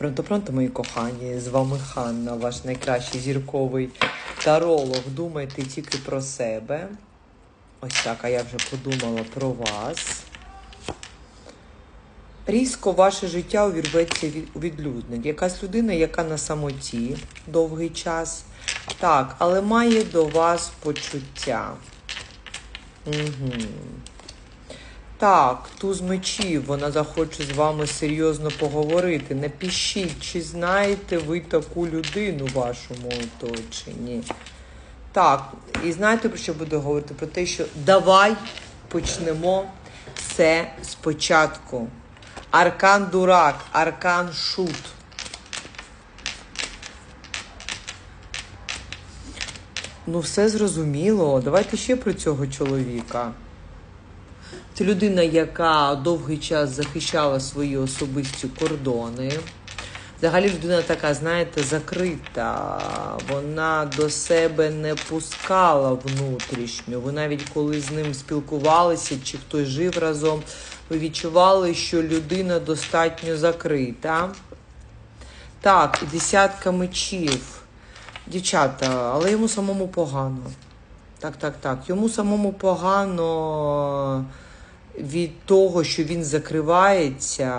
Пронто-пронто, мої кохані, з вами Ханна, ваш найкращий зірковий таролог. Думайте тільки про себе. Ось так, а я вже подумала про вас. Різко ваше життя увірветься від- відлюдник. Якась людина, яка на самоті довгий час. Так, але має до вас почуття. Угу. Так, туз мечів, вона захоче з вами серйозно поговорити. Напишіть, чи знаєте ви таку людину в вашому оточенні. Так, і знаєте, про що буду говорити? Про те, що давай почнемо все спочатку. Аркан дурак, аркан шут. Ну, все зрозуміло. Давайте ще про цього чоловіка. Це людина, яка довгий час захищала свої особисті кордони. Взагалі людина така, знаєте, закрита. Вона до себе не пускала внутрішньо. Ви навіть коли з ним спілкувалися, чи хтось жив разом, ви відчували, що людина достатньо закрита. Так, і десятка мечів. Дівчата, але йому самому погано. Так, так, так. Йому самому погано від того, що він закривається,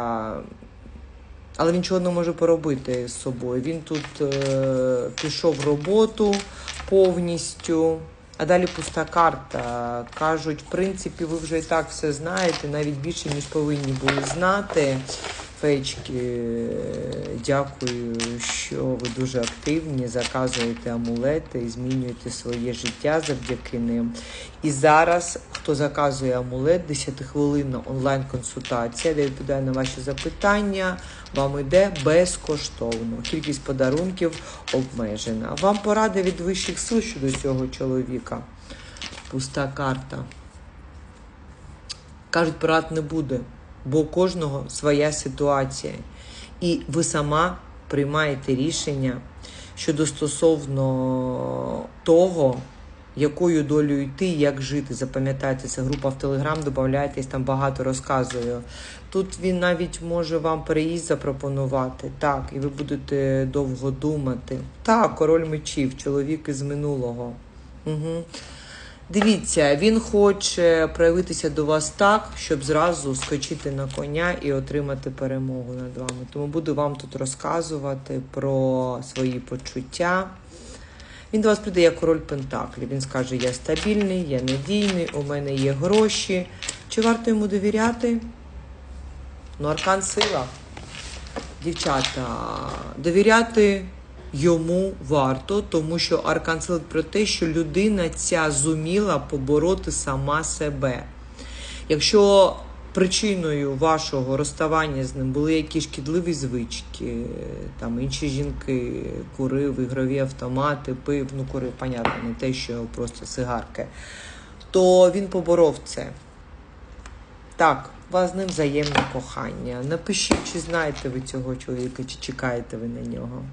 але він чого не може поробити з собою. Він тут е, пішов в роботу повністю, а далі пуста карта. Кажуть, в принципі, ви вже і так все знаєте, навіть більше, ніж повинні були знати. Феєчки, дякую, що ви дуже активні, заказуєте амулети і змінюєте своє життя завдяки ним. І зараз, хто заказує амулет, 10-хвилинна онлайн-консультація, де відповідає на ваші запитання, вам йде безкоштовно. Кількість подарунків обмежена. Вам поради від вищих сил щодо цього чоловіка. Пуста карта. Кажуть, порад не буде, бо у кожного своя ситуація. І ви сама приймаєте рішення щодо стосовно того, якою долею йти, як жити. Запам'ятайте, це група в Телеграм, додавайтесь, там багато розказую. Тут він навіть може вам переїзд запропонувати, так, і ви будете довго думати. Так, король мечів, чоловік із минулого. Угу. Дивіться, він хоче проявитися до вас так, щоб зразу скочити на коня і отримати перемогу над вами. Тому буду вам тут розказувати про свої почуття. Він до вас прийде як король Пентаклів. Він скаже: Я стабільний, я надійний, у мене є гроші. Чи варто йому довіряти? Ну, аркан сила. Дівчата, довіряти йому варто, тому що аркан про те, що людина ця зуміла побороти сама себе. Якщо причиною вашого розставання з ним були якісь шкідливі звички, там інші жінки курив, ігрові автомати, пив, ну курив, понятно, не те, що просто сигарки, то він поборов це. Так, у вас з ним взаємне кохання. Напишіть, чи знаєте ви цього чоловіка, чи чекаєте ви на нього.